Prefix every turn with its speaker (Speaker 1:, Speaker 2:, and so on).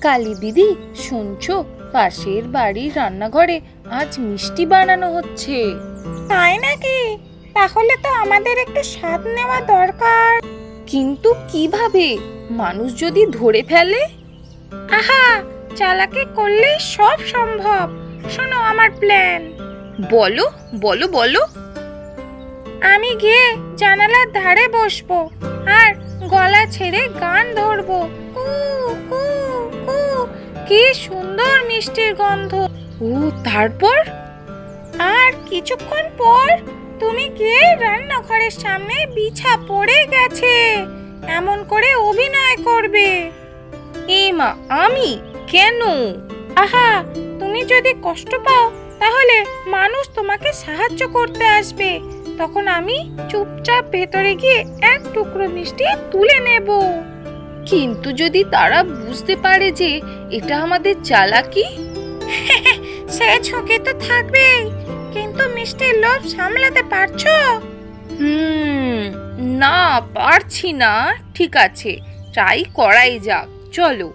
Speaker 1: কালী দিদি শুনছো? পাশের বাড়ির রান্নাঘরে আজ মিষ্টি বানানো হচ্ছে।
Speaker 2: তাই নাকি? তাহলে তো আমাদের একটু স্বাদ নেওয়া দরকার।
Speaker 1: কিন্তু কীভাবে? মানুষ যদি ধরে ফেলে?
Speaker 2: আহা! চালাকি করলেই সব সম্ভব। শোনো আমার প্ল্যান।
Speaker 1: বলো বলো বলো।
Speaker 2: আমি গিয়ে জানালার ধারে বসবো আর গলা ছেড়ে গান ধরবো। কু কু কি সুন্দর মিষ্টির গন্ধ।
Speaker 1: ও, তারপর?
Speaker 2: আর কিছুক্ষণ পর তুমি গিয়ে রান্নাঘরের সামনে বিছা পড়ে গেছে। এমন করে অভিনয় করবে।
Speaker 1: এ মা, আমি? কেন?
Speaker 2: আহা, তুমি যদি কষ্ট পাও, তাহলে মানুষ তোমাকে সাহায্য করতে আসবে। তখন আমি চুপচাপ ভেতরে গিয়ে এক টুকরো মিষ্টি তুলে নেব।
Speaker 1: কিন্তু যদি তারা বুঝতে পারে যে এটা আমাদের চালাকি?
Speaker 2: সে ঝুঁকি তো থাকবেই কিন্তু মিষ্টির লোভ সামলাতে পারছ?
Speaker 1: হুম না পারছি না। ঠিক আছে ট্রাই করাই যাক চলো।